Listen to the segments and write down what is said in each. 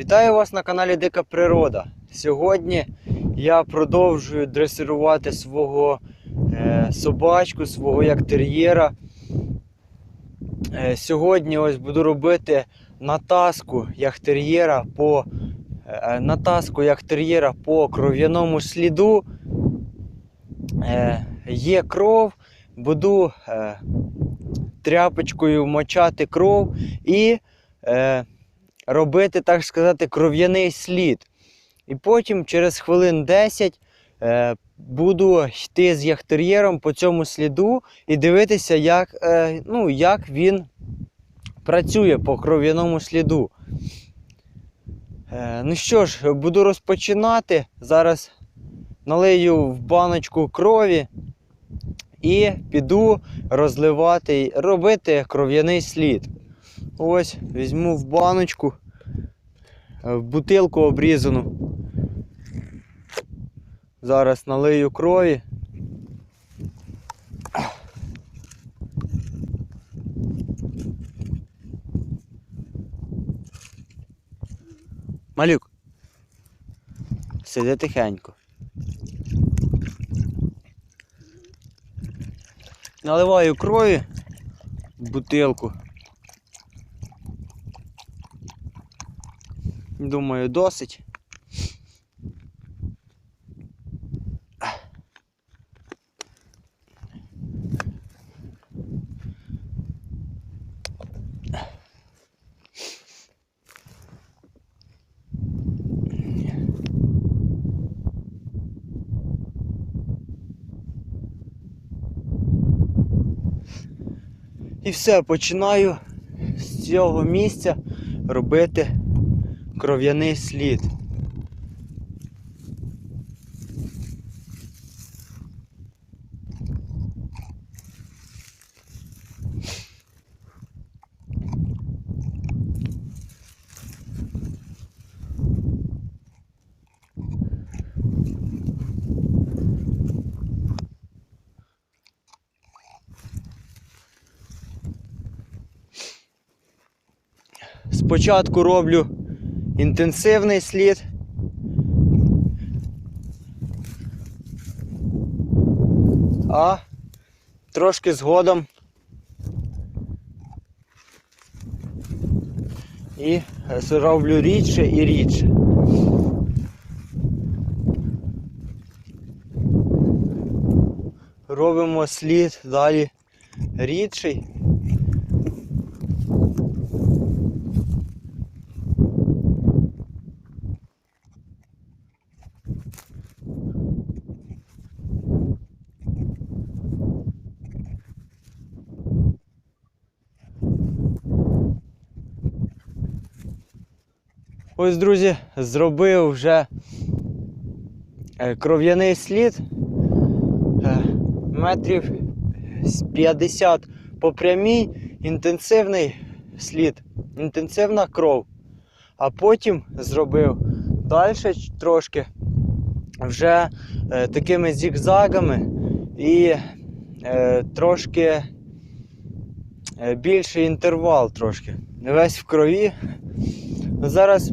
Вітаю вас на каналі Дика Природа. Сьогодні я продовжую дресирувати свого е, собачку, свого як тер'єра. Е, сьогодні ось буду робити натаску яхтер'єра по е, натаску яхтер'єра по кров'яному сліду. Е, є кров, буду е, тряпочкою мочати кров і е, робити, так сказати, кров'яний слід. І потім, через хвилин 10, е, буду йти з яхтер'єром по цьому сліду і дивитися, як, е, ну, як він працює по кров'яному сліду. Е, ну що ж, буду розпочинати. Зараз налию в баночку крові і піду розливати, робити кров'яний слід. Ось, візьму в баночку, бутилку обрізану. Зараз налию крові. Малюк. Сиди тихенько. Наливаю крові в бутилку. Думаю, досить. І все, починаю з цього місця робити кров'яний слід. Спочатку роблю інтенсивний слід. А трошки згодом і роблю рідше і рідше. Робимо слід далі рідший. Ось, друзі, зробив вже е, кров'яний слід е, метрів з 50 по прямій, інтенсивний слід, інтенсивна кров. А потім зробив далі трошки вже е, такими зігзагами і трошки більший інтервал трошки. Весь в крові. Зараз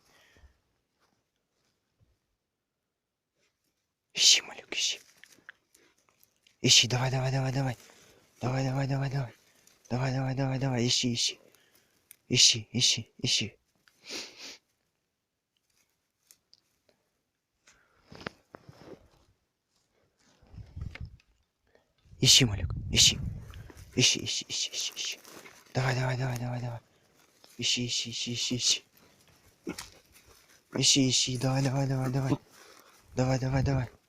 Ищи, малюк, ищи. Ищи, давай, давай, давай, давай. Давай, давай, давай, давай. Давай, давай, давай, давай, ищи, ищи. Ищи, ищи, ищи. Ищи, малюк, ищи. Ищи, ищи, ищи, ищи, ищи. Давай, давай, давай, давай, давай. Ищи, ищи, ищи, ищи, ищи. Ищи, ищи, давай, давай, давай, давай. Давай, давай, давай.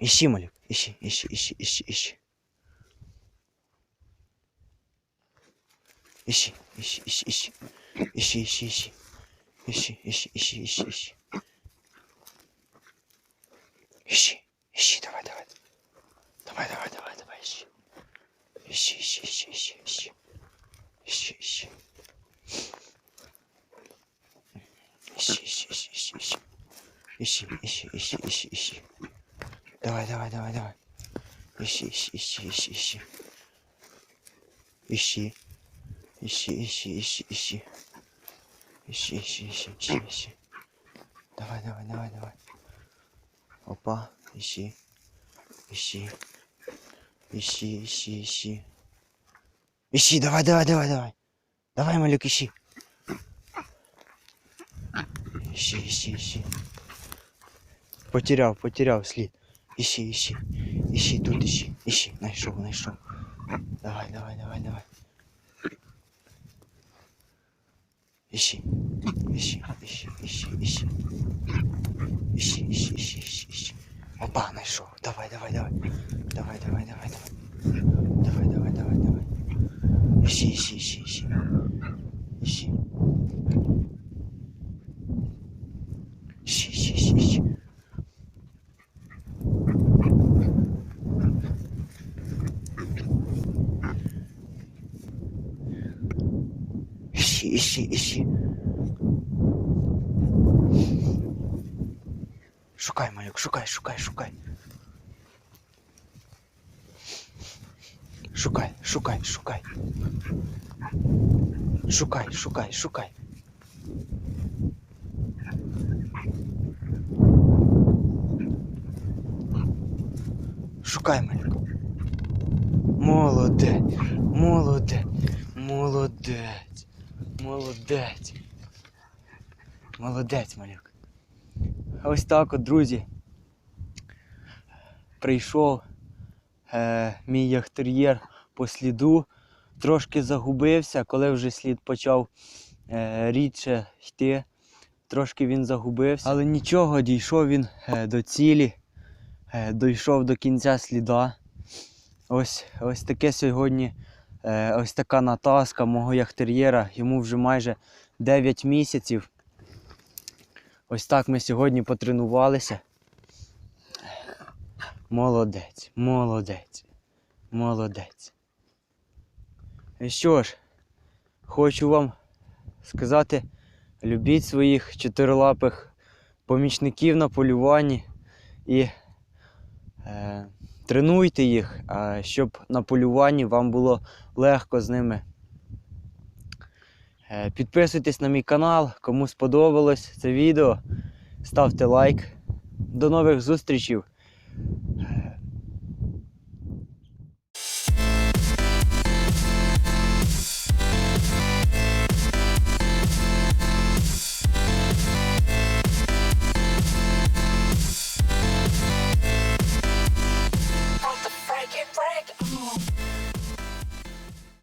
Ищи, малюк, ищи, ищи, ищи, ищи, ищи. Ищи, ищи, ищи, ищи. Ищи, ищи, ищи. Ищи, ищи, ищи, ищи, ищи. Ищи, ищи, давай, давай. Давай, давай, давай, давай, ищи. Ищи, ищи, ищи, ищи, ищи. Ищи, ищи. Ищи, ищи, ищи, ищи, ищи. Ищи, ищи, ищи, ищи. Давай, давай, давай, давай. Ищи, ищи, ищи, ищи, ищи. Ищи. Ищи, ищи, ищи, ищи. Ищи, ищи, ищи, ищи, ищи. Давай, давай, давай, давай. Опа, ищи. Ищи. Ищи, ищи, ищи. Ищи, давай, давай, давай, давай. Давай, малюк, ищи. Ищи, ищи, ищи. Потеряв, потеряв слід. Ищи, ищи. Ищи, тут ищи. Ищи. Найшов, найшов. Давай, давай, давай, давай. Ищи. Ищи, ищи, ищи, ищи. Ищи, ищи, ищи, ищи, ищи. Опа, найшов. Давай, давай, давай. Давай, давай, давай, давай. Давай, давай, давай, давай. Ищи, ищи, ищи, ищи. Ищи. Ищи, ищи, ищи, ищи. Ищи, ищи. Шукай, малюк, шукай, шукай, шукай. Шукай, шукай, шукай. Шукай, шукай, шукай. Шукай, малюк. Молодець, молодець, молодець, молодець. Молодець, малюк. Ось так от, друзі. Прийшов е, мій яхтер'єр по сліду, трошки загубився, коли вже слід почав е, рідше йти. Трошки він загубився, але нічого, дійшов він е, до цілі, е, дійшов до кінця сліда. Ось, ось таке сьогодні, ось така натаска мого яхтер'єра. Йому вже майже 9 місяців. Ось так ми сьогодні потренувалися. Молодець, молодець, молодець. І що ж, хочу вам сказати, любіть своїх чотирилапих помічників на полюванні і е, тренуйте їх, щоб на полюванні вам було легко з ними. Е, Підписуйтесь на мій канал, кому сподобалось це відео, ставте лайк. До нових зустрічей!